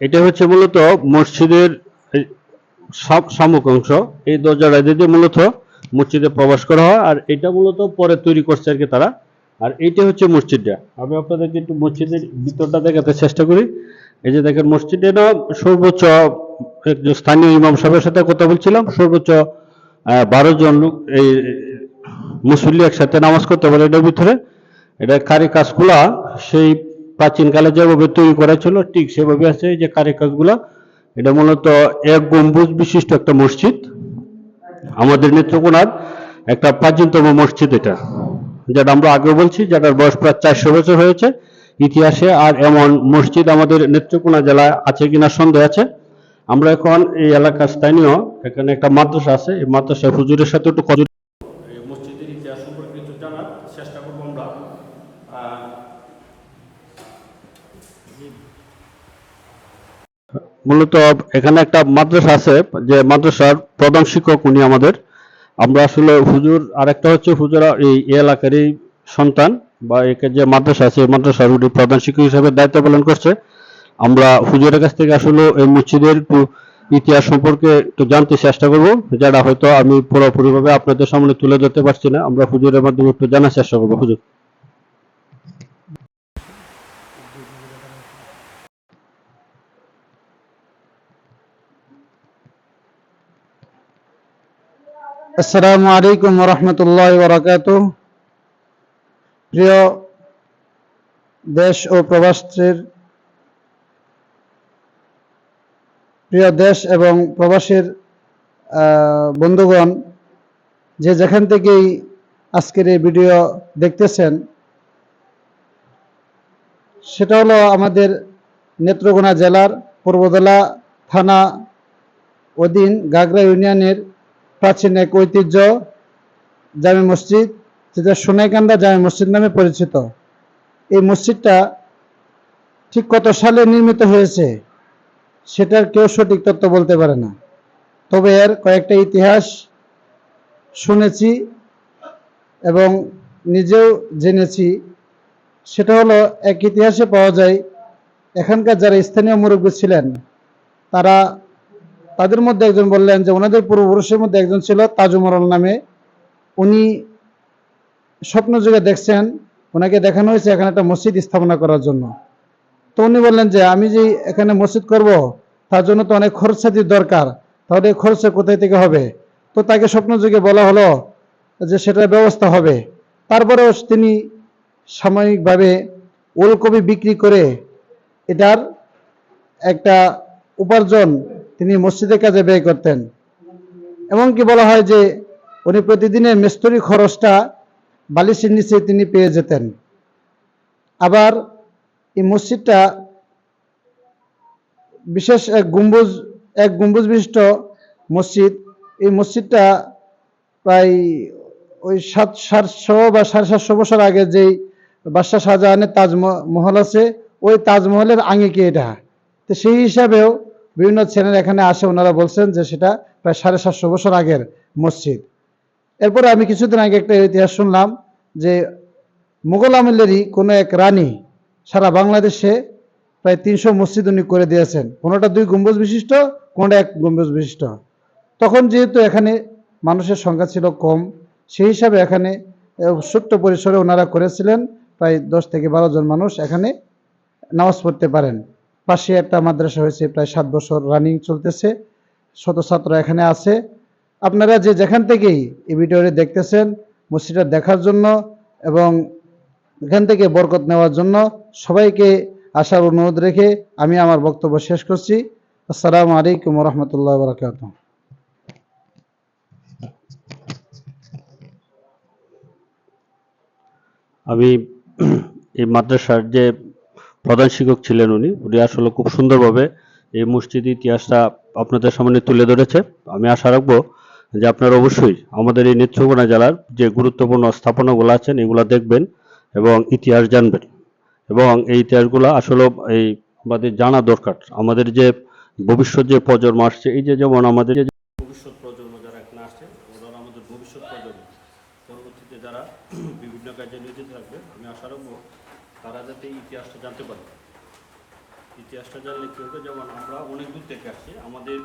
এটা হচ্ছে মূলত মসজিদের সব সামুক অংশ। এই দরজাটা দিয়ে মূলত মসজিদে প্রবেশ করা হয় আর এটা মূলত পরে তৈরি করছে আর কি তারা। আর এইটা হচ্ছে মসজিদটা। আমি আপনাদেরকে একটু মসজিদের ভিতরটা দেখাতে চেষ্টা করি। এই যে দেখেন মসজিদে না সর্বোচ্চ একজন স্থানীয় ইমাম সাহেবের সাথে কথা বলছিলাম। সর্বোচ্চ বারো জন লোক এই মুসল্লি একসাথে নামাজ করতে পারে এটার ভিতরে। এটা কারি কাজগুলা সেই প্রাচীনকালে যেভাবে তৈরি করা ছিল, ঠিক সেভাবে আছে যে কারি কাজগুলা এটা মূলত এক গম্বুজ বিশিষ্ট একটা মসজিদ। আমাদের নেত্রকোনার একটা প্রাচীনতম মসজিদ এটা, যেটা আমরা আগে বলছি, যেটার বয়স প্রায় চারশো বছর হয়েছে। ইতিহাসে আর এমন মসজিদ আমাদের নেত্রকোনা জেলায় আছে কিনা সন্দেহ আছে। আমরা এখন এই এলাকার স্থানীয়, এখানে একটা মাদ্রাসা আছে, এই মাদ্রাসা হুজুরের সাথে একটু কথা এই মসজিদের ইতিহাস সম্পর্কে কিছু জানার চেষ্টা করব আমরা মূলত এখানে একটা মাদ্রাসা আছে, যে মাদ্রাসার প্রধান শিক্ষক উনি আমাদের। আমরা আসলে হুজুর, আরেকটা হচ্ছে হুজুরা এই এলাকারই সন্তান, বা একে যে মাদ্রাসা আছে মাদ্রাসার উনি প্রধান শিক্ষক হিসেবে দায়িত্ব পালন করছে। আমরা হুজুরের কাছ থেকে আসলে এই মসজিদের একটু ইতিহাস সম্পর্কে একটু জানতে চেষ্টা করব যেটা হয়তো আমি পুরোপুরিভাবে আপনাদের সামনে তুলে ধরতে পারছি না, আমরা হুজুরের মাধ্যমে একটু জানার চেষ্টা করব। হুজুর। আসসালামু আলাইকুম রহমতুল্লাহ বরাকাত প্রিয় দেশ ও প্রবাসের, প্রিয় দেশ এবং প্রবাসের বন্ধুগণ, যে যেখান থেকেই আজকের এই ভিডিও দেখতেছেন, সেটা হলো আমাদের নেত্রকোনা জেলার পূর্বদলা থানা অধীন গাগরা ইউনিয়নের প্রাচীন এক ঐতিহ্য জামে মসজিদ, যেটা সোনাইকান্দা জামে মসজিদ নামে পরিচিত। এই মসজিদটা ঠিক কত সালে নির্মিত হয়েছে, সেটার কেউ সঠিক তথ্য বলতে পারে না। তবে এর কয়েকটা ইতিহাস শুনেছি এবং নিজেও জেনেছি। সেটা হলো, এক ইতিহাসে পাওয়া যায়, এখানকার যারা স্থানীয় মুরব্বী ছিলেন, তারা তাদের মধ্যে একজন বললেন যে ওনাদের পূর্বপুরুষের মধ্যে একজন ছিল তাজুমরল নামে। উনি স্বপ্ন যুগে দেখছেন, ওনাকে দেখানো হয়েছে এখানে একটা মসজিদ স্থাপনা করার জন্য। তো উনি বললেন যে আমি যে এখানে মসজিদ করব, তার জন্য তো অনেক খরচাদির দরকার, তাহলে খরচা কোথায় থেকে হবে? তো তাকে স্বপ্ন যুগে বলা হলো যে সেটার ব্যবস্থা হবে। তারপরেও তিনি সাময়িকভাবে ওলকপি বিক্রি করে এটার একটা উপার্জন তিনি মসজিদের কাজে ব্যয় করতেন। এমনকি বলা হয় যে, উনি প্রতিদিনের মেস্তরি খরচটা বালিশের নিচে তিনি পেয়ে যেতেন। আবার এই মসজিদটা বিশেষ এক গম্বুজ এক গম্বুজ বিশিষ্ট মসজিদ। এই মসজিদটা প্রায় ওই সাত, সাতশো বা সাড়ে সাতশো বছর আগে যেই বাদশাহ শাহজাহানের তাজমহল আছে, ওই তাজমহলের আঙিকে এটা। তো সেই হিসাবেও বিভিন্ন চ্যানেল এখানে আসে, ওনারা বলছেন যে সেটা প্রায় সাড়ে সাতশো বছর আগের মসজিদ। এরপরে আমি কিছুদিন আগে একটা ইতিহাস শুনলাম যে মুঘল আমলেরই কোনো এক রানী সারা বাংলাদেশে প্রায় তিনশো মসজিদ উনি করে দিয়েছেন। কোনোটা দুই গম্বুজ বিশিষ্ট, কোনোটা এক গম্বুজ বিশিষ্ট। তখন যেহেতু এখানে মানুষের সংখ্যা ছিল কম, সেই হিসাবে এখানে ছোট্ট পরিসরে ওনারা করেছিলেন, প্রায় দশ থেকে বারো জন মানুষ এখানে নামাজ পড়তে পারেন। পাশে একটা মাদ্রাসা হয়েছে, প্রায় সাত বছর রানিং চলতেছে। শত ছাত্র এখানে আছে। আপনারা যে যেখান থেকেই এই ভিডিওটি দেখতেছেন, মসজিদটা দেখার জন্য এবং এখান থেকে বরকত নেওয়ার জন্য সবাইকে আসার অনুরোধ রেখে আমি আমার বক্তব্য শেষ করছি। আসসালামু আলাইকুম রহমতুল্লাহ বরকাত আমি এই মাদ্রাসার যে প্রধান শিক্ষক ছিলেন উনি। উনি আসলে খুব সুন্দরভাবে এই মসজিদ ইতিহাসটা আপনাদের সামনে তুলে ধরেছে। আমি আশা রাখব যে আপনারা অবশ্যই আমাদের এই নেত্রকোনা জেলার যে গুরুত্বপূর্ণ স্থাপনাগুলো আছেন, এগুলো দেখবেন এবং ইতিহাস জানবেন। এবং এই ইতিহাসগুলো আসলে এই আমাদের জানা দরকার। আমাদের যে ভবিষ্যৎ যে প্রজন্ম আসছে, এই যে যেমন আমাদের যে ভবিষ্যৎ প্রজন্ম যারা এখানে আসছে, ওরা আমাদের ভবিষ্যৎ প্রজন্ম। পরবর্তীতে যারা বিভিন্ন কাজে নিয়োজিত থাকবে, আমি আশা রাখব তারা যাতে ইতিহাসটা জানতে পারে। ইতিহাসটা জানলে কী হবে? যেমন আমরা অনেক দূর থেকে আসছি। আমাদের